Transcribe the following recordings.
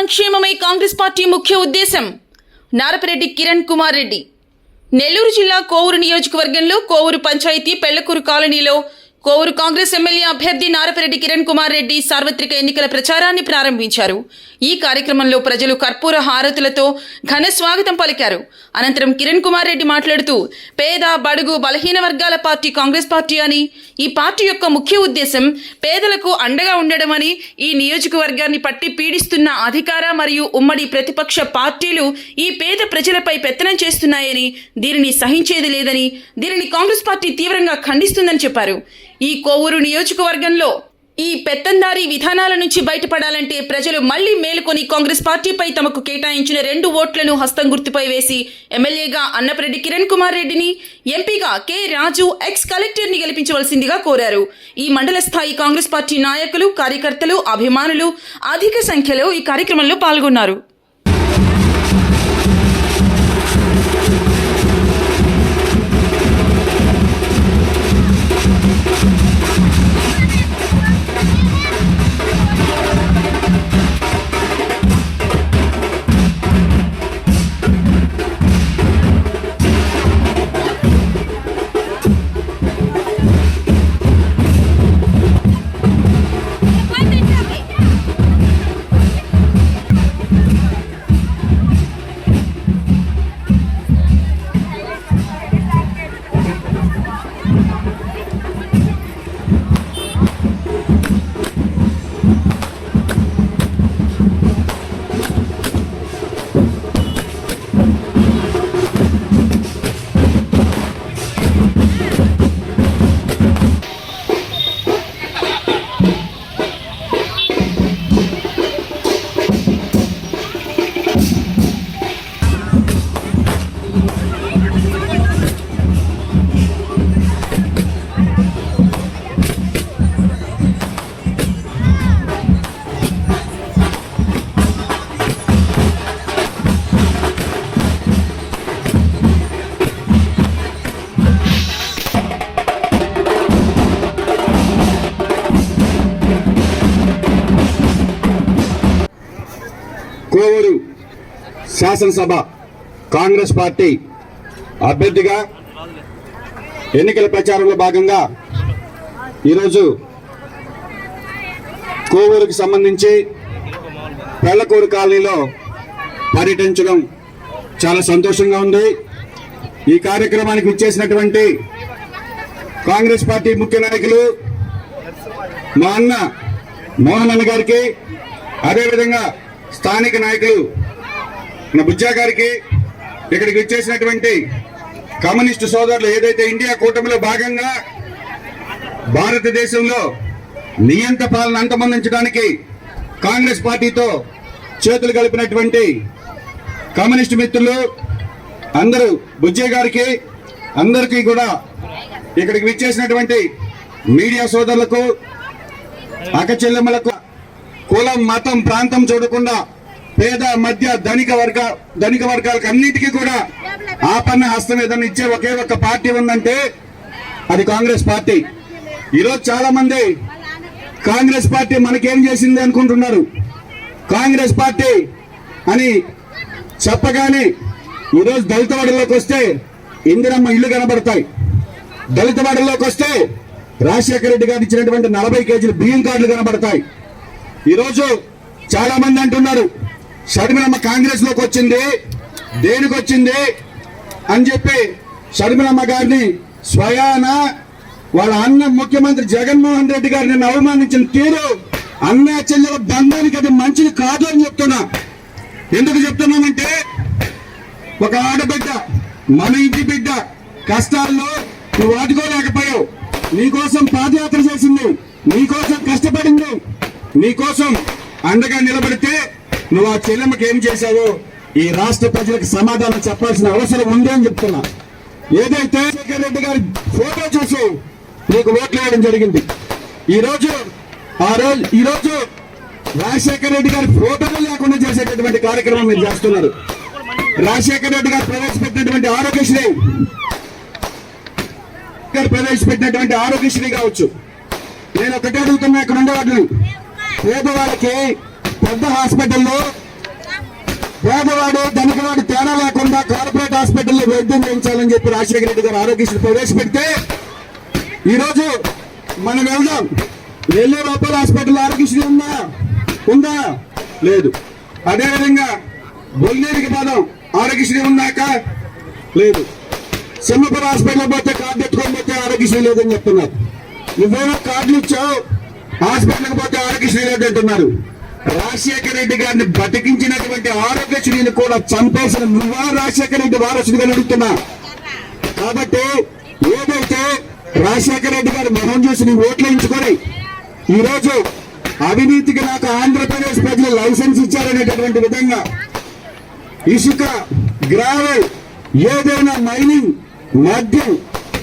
సంక్షేమమే కాంగ్రెస్ పార్టీ ముఖ్య ఉద్దేశం. నారపరెడ్డి కిరణ్ కుమార్ రెడ్డి. నెల్లూరు జిల్లా కోవూరు నియోజకవర్గంలో కోవూరు పంచాయతీ పెళ్ళకూరు కాలనీలో కోవూరు కాంగ్రెస్ ఎమ్మెల్యే అభ్యర్థి నారపరెడ్డి కిరణ్ కుమార్ రెడ్డి సార్వత్రిక ఎన్నికల ప్రచారాన్ని ప్రారంభించారు. ఈ కార్యక్రమంలో ప్రజలు కర్పూర హారతులతో ఘన స్వాగతం పలికారు. అనంతరం కిరణ్ కుమార్ రెడ్డి మాట్లాడుతూ పేద బడుగు బలహీన వర్గాల పార్టీ కాంగ్రెస్ పార్టీ అని ఈ పార్టీ యొక్క ముఖ్య ఉద్దేశం పేదలకు అండగా ఉండడమని ఈ నియోజకవర్గాన్ని పట్టి పీడిస్తున్న అధికార మరియు ఉమ్మడి ప్రతిపక్ష పార్టీలు ఈ పేద ప్రజలపై పెత్తనం చేస్తున్నాయని దీనిని సహించేది లేదని దీనిని కాంగ్రెస్ పార్టీ తీవ్రంగా ఖండిస్తుందని చెప్పారు. ఈ కోవూరు నియోజకవర్గంలో ఈ పెత్తందారీ విధానాల నుంచి బయటపడాలంటే ప్రజలు మళ్ళీ మేలుకొని కాంగ్రెస్ పార్టీపై తమకు కేటాయించిన రెండు ఓట్లను హస్తం గుర్తుపై వేసి ఎమ్మెల్యేగా అన్నపరెడ్డి కిరణ్ కుమార్ రెడ్డిని ఎంపీగా కె రాజు ఎక్స్ కలెక్టర్ని గెలిపించవలసిందిగా కోరారు. ఈ మండల స్థాయి కాంగ్రెస్ పార్టీ నాయకులు కార్యకర్తలు అభిమానులు అధిక సంఖ్యలో ఈ కార్యక్రమంలో పాల్గొన్నారు. శాసనసభ కాంగ్రెస్ పార్టీ అభ్యర్థిగా ఎన్నికల ప్రచారంలో భాగంగా ఈరోజు కోవూరుకు సంబంధించి పెళ్ళకూరు కాలనీలో పర్యటించడం చాలా సంతోషంగా ఉంది. ఈ కార్యక్రమానికి ఇచ్చేసినటువంటి కాంగ్రెస్ పార్టీ ముఖ్య నాయకులు మా అన్న మోహన్ అన్న గారికి అదేవిధంగా స్థానిక నాయకులు మన బుజ్జా గారికి ఇక్కడికి వచ్చేసినటువంటి కమ్యూనిస్టు సోదరులు ఏదైతే ఇండియా కూటమిలో భాగంగా భారతదేశంలో నియంత పాలన అంతమందించడానికి కాంగ్రెస్ పార్టీతో చేతులు కలిపినటువంటి కమ్యూనిస్టు మిత్రులు అందరూ బుజ్జే గారికి అందరికీ కూడా ఇక్కడికి విచ్చేసినటువంటి మీడియా సోదరులకు అక్కచెల్లెమ్మలకు కులం మతం ప్రాంతం చూడకుండా పేద మధ్య ధనిక వర్గ ధనిక వర్గాలకు అన్నిటికీ కూడా ఆపన్న హస్తం ఏదైనా ఇచ్చే ఒకే ఒక్క పార్టీ ఉందంటే అది కాంగ్రెస్ పార్టీ. ఈరోజు చాలా మంది కాంగ్రెస్ పార్టీ మనకేం చేసింది అనుకుంటున్నారు? కాంగ్రెస్ పార్టీ అని చెప్పగానే ఈరోజు దళిత వాడలోకి వస్తే ఇందిరమ్మ ఇల్లు కనబడతాయి. దళిత వాడలోకి వస్తే రాజశేఖర రెడ్డి గారు ఇచ్చినటువంటి నలభై కేజీల బియ్యం కార్డులు కనబడతాయి. ఈరోజు చాలా మంది అంటున్నారు షర్మిలమ్మ కాంగ్రెస్లోకి వచ్చింది. దేనికి వచ్చింది అని చెప్పి షర్మిలమ్మ గారిని స్వయాన వాళ్ళ అన్న ముఖ్యమంత్రి జగన్మోహన్ రెడ్డి గారిని అవమానించిన తీరు అన్న చెల్లెల బంధానికి అది మంచిది కాదు అని చెప్తున్నా. ఎందుకు చెప్తున్నామంటే ఒక ఆడబిడ్డ మన ఇంటి బిడ్డ కష్టాల్లో నువ్వు వాడుకోలేకపోయావు నీకోసం పాదయాత్ర చేసింది నీకోసం కష్టపడింది నీకోసం అండగా నిలబడితే నువ్వు ఆ చెల్లెమ్మకి ఏం చేశావో ఈ రాష్ట్ర ప్రజలకు సమాధానం చెప్పాల్సిన అవసరం ఉంది అని చెప్తున్నా. ఏదైతే జగన్ రెడ్డి గారి ఫోటో చూసి నీకు ఓట్లు వేయడం జరిగింది ఈ రోజు ఆ రోజు ఈ రోజు రాజశేఖర రెడ్డి గారి ఫోటోలు లేకుండా చేసేటటువంటి కార్యక్రమం మీరు చేస్తున్నారు. రాజశేఖర రెడ్డి గారు ప్రవేశపెట్టినటువంటి ఆరోగ్యశ్రీ గారు ప్రవేశపెట్టినటువంటి ఆరోగ్యశ్రీ కావచ్చు. నేను ఒకటే అడుగుతున్నా ఇక్కడ ఉండే వాటిని పేదవాళ్ళకి పెద్ద హాస్పిటల్లో పేదవాడు ధనికవాడు తేడా లేకుండా కార్పొరేట్ హాస్పిటల్లో వైద్యం చేయించాలని చెప్పి రాజశేఖర రెడ్డి గారు ఆరోగ్యశ్రీ ప్రవేశపెడితే ఈరోజు మనం వెళ్దాం. వెళ్ళే లోపల హాస్పిటల్ ఆరోగ్యశ్రీ ఉందా? ఉందా? లేదు. అదేవిధంగా బొల్లేరికి పదం. ఆరోగ్యశ్రీ ఉందాక? లేదు. సింహపురం హాస్పిటల్ పోతే కార్డు ఎత్తుకొని పోతే ఆరోగ్యశ్రీ లేదని చెప్తున్నారు. నువ్వేమో కార్డులు ఇచ్చావు హాస్పిటల్కి పోతే ఆరోగ్యశ్రీ లేదంటున్నారు. రాజశేఖర రెడ్డి గారిని బతికించినటువంటి ఆరోగ్యశ్రీని కూడా చంపేసిన నువ్వా రాజశేఖర రెడ్డి వారసుడిగా అడుగుతున్నా కాబట్టి ఏదైతే రాజశేఖర రెడ్డి గారి మొహం చూసి నీ ఓట్లు ఎంచుకొని ఈరోజు అవినీతికి నాకు ఆంధ్రప్రదేశ్ ప్రజలు లైసెన్స్ ఇచ్చారనేటటువంటి విధంగా ఇసుక గ్రావెల్ ఏదైనా మైనింగ్ మద్యం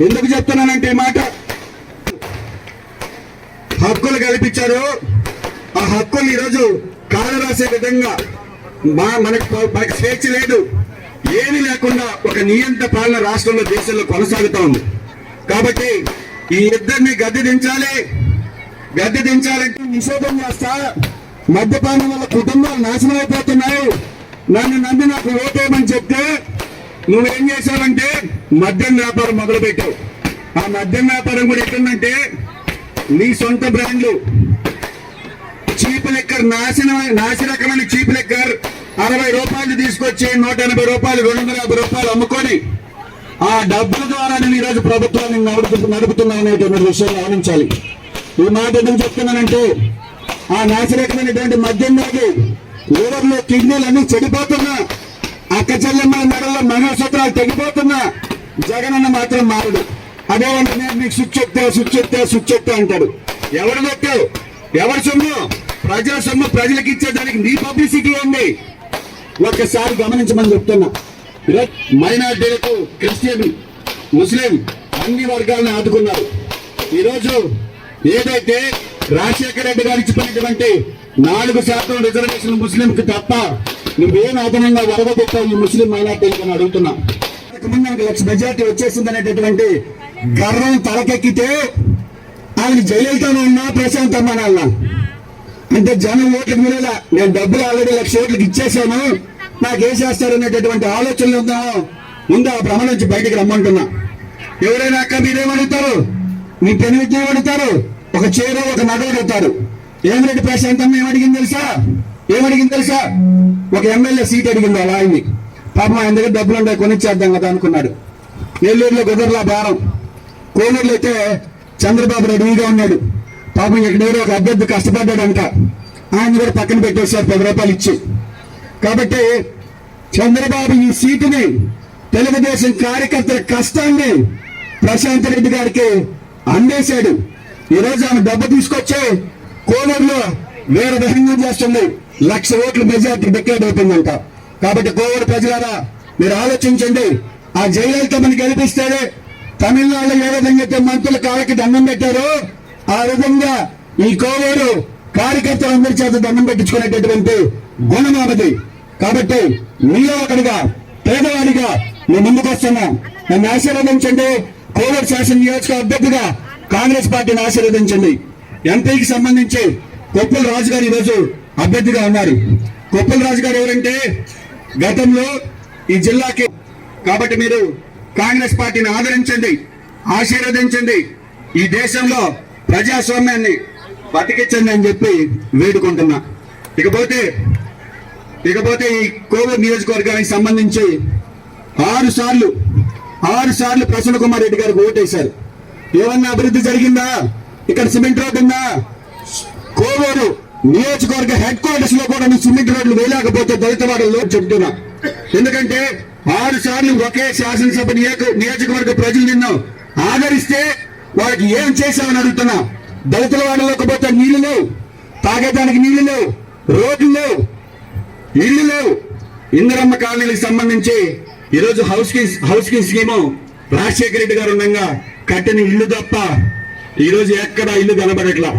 ఎందుకు చెప్తున్నానంటే ఈ మాట? హక్కులు కల్పించారు. ఆ హక్కులు ఈరోజు కాలరాసే విధంగా మా మనకు మనకు స్వేచ్ఛ లేదు. ఏమీ లేకుండా ఒక నియంత్ర పాలన రాష్ట్రంలో దేశంలో కొనసాగుతా ఉంది. కాబట్టి ఈ ఇద్దరిని గద్దె దించాలి. గద్దె దించాలంటే నిషేధం చేస్తా. మద్యపానం వల్ల కుటుంబాలు నాశనం అయిపోతున్నాయి. నన్ను నమ్మి నాకు ఓటేయమని చెప్తే నువ్వేం చేశావంటే మద్యం వ్యాపారం మొదలు పెట్టావు ఆ మద్యం వ్యాపారం కూడా ఎక్కడంటే నీ సొంత బ్రాండ్లు. చీప్ లెక్కర్ నాశనం నాశరకమైన చీప్ లెక్కర్ అరవై రూపాయలు తీసుకొచ్చి నూట ఎనభై రూపాయలు రెండు వందల యాభై రూపాయలు అమ్ముకొని ఆ డబ్బుల ద్వారా నేను ఈరోజు ప్రభుత్వాన్ని నడుపు నడుపుతున్నా అనేటువంటి విషయం గమనించాలి ఈ మాట ఎందుకు చెప్తున్నానంటే ఆ నాశరకమైనటువంటి మద్యం తాగి లివర్లో కిడ్నీలు అన్ని చెడిపోతున్నా అక్క చెల్లెమ్మల మెడల్లో మంగళసూత్రాలు తెగిపోతున్నా జగనన్న మాత్రం మారడు. అదే నేను మీకు స్విచ్ ఎత్తే స్విచ్ ఎత్తే స్విచ్ ఎత్తే అంటాడు. ఎవరు పెట్టావు ఎవరు సొమ్ము? ప్రజల సొమ్ము ప్రజలకు ఇచ్చేదానికి నీ పబ్లిసిటీ ఉంది ఒక్కసారి గమనించమని చెప్తున్నా. మైనార్టీలకు క్రిస్టియన్ ముస్లిం అన్ని వర్గాలను ఆదుకున్నారు. ఈరోజు ఏదైతే రాజశేఖర రెడ్డి గారు ఇచ్చిపోయినటువంటి నాలుగు శాతం రిజర్వేషన్ ముస్లింకి తప్ప నువ్వేం అదనంగా వరదపెట్టావు ఈ ముస్లిం మైనార్టీలకు అని అడుగుతున్నా. ముందు నాకు లక్ష మెజార్టీ వచ్చేసింది అనేటటువంటి గర్వం తలకెక్కితే ఆయన జయలలితలో ఉన్నా ప్రశాంతమ్మ అన్నా అంటే జనం ఓట్లకు మీరేలా? నేను డబ్బులు ఆల్రెడీ లక్ష ఓట్లకు ఇచ్చేసాను నాకు ఏం చేస్తారు అనేటటువంటి ఆలోచనలు ఉందామో ముందు ఆ భ్రమ నుంచి బయటికి రమ్మంటున్నా. ఎవరైనా అక్క మీరేమడుగుతారు మీ పెనుమిటి ఏమడుగుతారు ఒక చీర ఒక నగ అడుగుతారు. ఏమిరెడ్డి ప్రశాంతమ్మ ఏమడిగింది తెలుసా? ఏమడిగింది తెలుసా? ఒక ఎమ్మెల్యే సీట్ అడిగింది అలా ఆయన్ని పాపం ఆయన దగ్గర డబ్బులు ఉంటాయి కొనిచ్చేద్దాం కదా అనుకున్నాడు. నెల్లూరులో కుదరలా భారం కోనూరులో అయితే చంద్రబాబు రెడీగా ఉన్నాడు. పాపం ఇక్కడ ఒక అభ్యర్థి కష్టపడ్డాడంట. ఆయన కూడా పక్కన పెట్టేశారు పది రూపాయలు ఇచ్చి. కాబట్టి చంద్రబాబు ఈ సీటుని తెలుగుదేశం కార్యకర్తల కష్టాన్ని ప్రశాంత్ రెడ్డి గారికి అందేశాడు. ఈ రోజు ఆమె డబ్బు తీసుకొచ్చి కోవూరులో వేరే విధంగా చేస్తుంది. లక్ష ఓట్ల మెజార్టీ డిక్లేర్ అవుతుందంట కాబట్టి కోవూరు ప్రజలారా మీరు ఆలోచించండి. ఆ జయలలితమ్మని గెలిపిస్తేనే తమిళనాడులో ఏ విధంగా అయితే మంత్రుల కాళ్ళకి దండం పెట్టారో ఆ విధంగా ఈ కోవూరు కార్యకర్తలందరి చేత దండం పెట్టించుకునేటటువంటి గుణం ఆమెది. కాబట్టి మీలో ఒకటిగా పేదవాడిగా నేను ముందుకు వస్తున్నా. నన్ను ఆశీర్వదించండి. కోవూరు శాసన నియోజక అభ్యర్థిగా కాంగ్రెస్ పార్టీని ఆశీర్వదించండి. ఎంపీకి సంబంధించి కొప్పుల రాజు గారు ఈరోజు అభ్యర్థిగా ఉన్నారు. కొప్పుల రాజు గారు ఎవరంటే గతంలో ఈ జిల్లాకి కాబట్టి మీరు కాంగ్రెస్ పార్టీని ఆదరించండి ఆశీర్వదించండి. ఈ దేశంలో ప్రజాస్వామ్యాన్ని బతికించండి అని చెప్పి వేడుకుంటున్నా. ఇకపోతే ఇకపోతే ఈ కోవిడ్ నియోజకవర్గానికి సంబంధించి ఆరు సార్లు ఆరు సార్లు ప్రసన్న కుమార్ రెడ్డి గారికి ఓటేశారు. ఏమన్నా అభివృద్ధి జరిగిందా? ఇక్కడ సిమెంట్ రోడ్ ఉందా? కోవూరు నియోజకవర్గ హెడ్ క్వార్టర్స్లో కూడా సిమెంట్ రోడ్లు వేయలేకపోతే దళిత వాడల్లో చెప్తున్నా. ఎందుకంటే ఆరు సార్లు ఒకే శాసనసభ నియోజక నియోజకవర్గ ప్రజలు నిన్ను ఆదరిస్తే వాళ్ళకి ఏం చేశామని అడుగుతున్నా. దళితుల వాళ్ళలోకి పోతే నీళ్ళు లేవు. తాగేదానికి నీళ్ళు లేవు. రోడ్లు లేవు. ఇళ్ళు లేవు. ఇందిరమ్మ కాలనీలకు సంబంధించి ఈరోజు housing housing scheme Rajasekhara Reddy garu ఉండగా కట్టిన ఇల్లు తప్ప ఈరోజు ఎక్కడ ఇల్లు కనబడట్లా.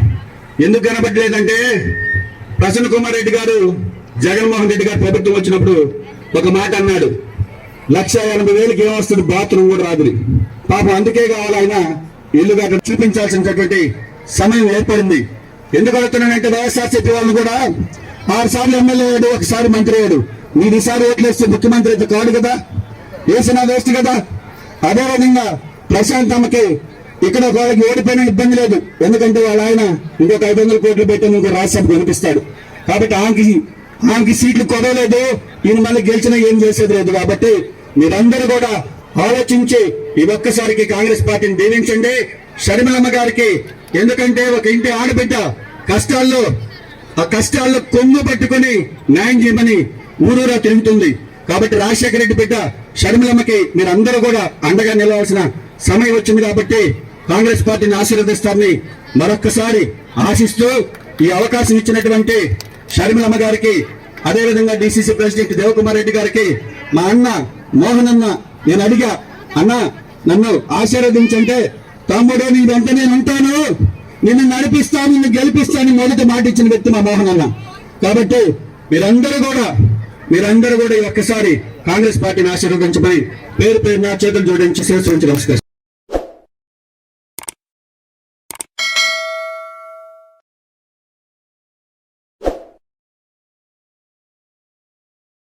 ఎందుకు కనబడలేదంటే ప్రసన్న కుమార్ రెడ్డి గారు జగన్మోహన్ రెడ్డి గారు ప్రభుత్వం వచ్చినప్పుడు ఒక మాట అన్నాడు. లక్ష ఎనభై వేలకి ఏమొస్తుంది బాత్రూమ్ కూడా రాదు. పాపం అందుకే కావాలి ఆయన ఇల్లు అక్కడ చూపించాల్సినటువంటి సమయం ఏర్పడింది. ఎందుకు అడుగుతున్నానంటే వైఎస్ఆర్సీపీ వాళ్ళు కూడా ఆరు సార్లు ఎమ్మెల్యే అయ్యాడు ఒకసారి మంత్రి అయ్యాడు. మీరు ఈసారి ఓట్లేస్తే ముఖ్యమంత్రి అయితే కాడు కదా? వేసినా వేస్ట్ కదా? అదే విధంగా ప్రశాంత్ అమ్మకి ఇక్కడ వాళ్ళకి ఓడిపోయిన ఇబ్బంది లేదు. ఎందుకంటే వాళ్ళ ఆయన ఇంకొక ఐదు వందల కోట్లు పెట్టి ఇంకొక రాజ్యసభకు కనిపిస్తాడు కాబట్టి ఆమెకి ఆమెకి సీట్లు కొదవలేదు ఈయన మళ్ళీ గెలిచినా ఏం చేసేది లేదు. కాబట్టి మీరందరూ కూడా ఆలోచించి ఈ ఒక్కసారికి కాంగ్రెస్ పార్టీని దీవించండి. షర్మిలమ్మ గారికి ఎందుకంటే ఒక ఇంటి ఆడబిడ్డ కష్టాల్లో ఆ కష్టాల్లో కొంగు పట్టుకొని న్యాయం చేయమని ఊరూరా తిరుగుతుంది. కాబట్టి రాజశేఖర రెడ్డి బిడ్డ షర్మిలమ్మకి మీరందరూ కూడా అండగా నిలవాల్సిన సమయం వచ్చింది కాబట్టి కాంగ్రెస్ పార్టీని ఆశీర్వదిస్తారని మరొక్కసారి ఆశిస్తూ ఈ అవకాశం ఇచ్చినటువంటి షర్మిలమ్మ గారికి అదేవిధంగా డిసిసి ప్రెసిడెంట్ దేవకుమార్ రెడ్డి గారికి మా అన్న మోహన్ అన్న నేను అడిగా అన్న నన్ను ఆశీర్వదించంటే తమ్ముడు నీ వెంట నేను ఉంటాను నిన్ను నడిపిస్తాను నిన్ను గెలిపిస్తాను మొదటి మాట ఇచ్చిన వ్యక్తి మా మోహన్ అన్న. కాబట్టి మీరందరూ కూడా మీరందరూ కూడా ఈ ఒక్కసారి కాంగ్రెస్ పార్టీని ఆశీర్వదించమని పేరు పేరు నా చేతులు జోడించి శిరస్సు నమస్కారం